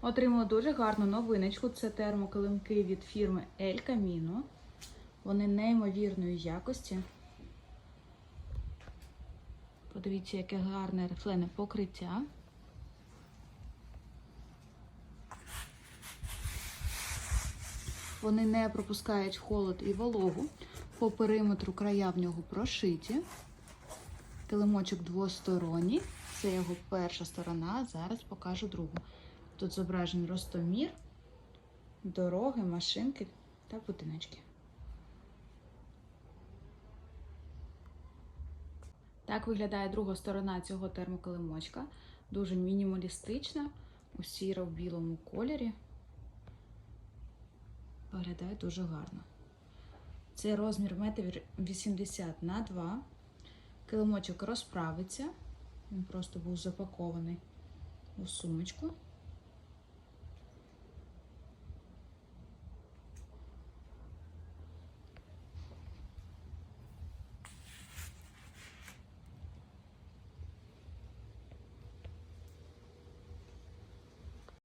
Отримала дуже гарну новиночку. Це термокилимки від фірми El Camino. Вони неймовірної якості. Подивіться, яке гарне рифлене покриття. Вони не пропускають холод і вологу. По периметру края в нього прошиті. Килимочок двосторонній. Це його перша сторона. Зараз покажу другу. Тут зображений ростомір, дороги, машинки та будиночки. Так виглядає друга сторона цього термокилимочка. Дуже мінімалістична, у сіро-білому кольорі. Виглядає дуже гарно. Це розмір 1,80 на 2. Килимочок розправиться. Він просто був запакований у сумочку.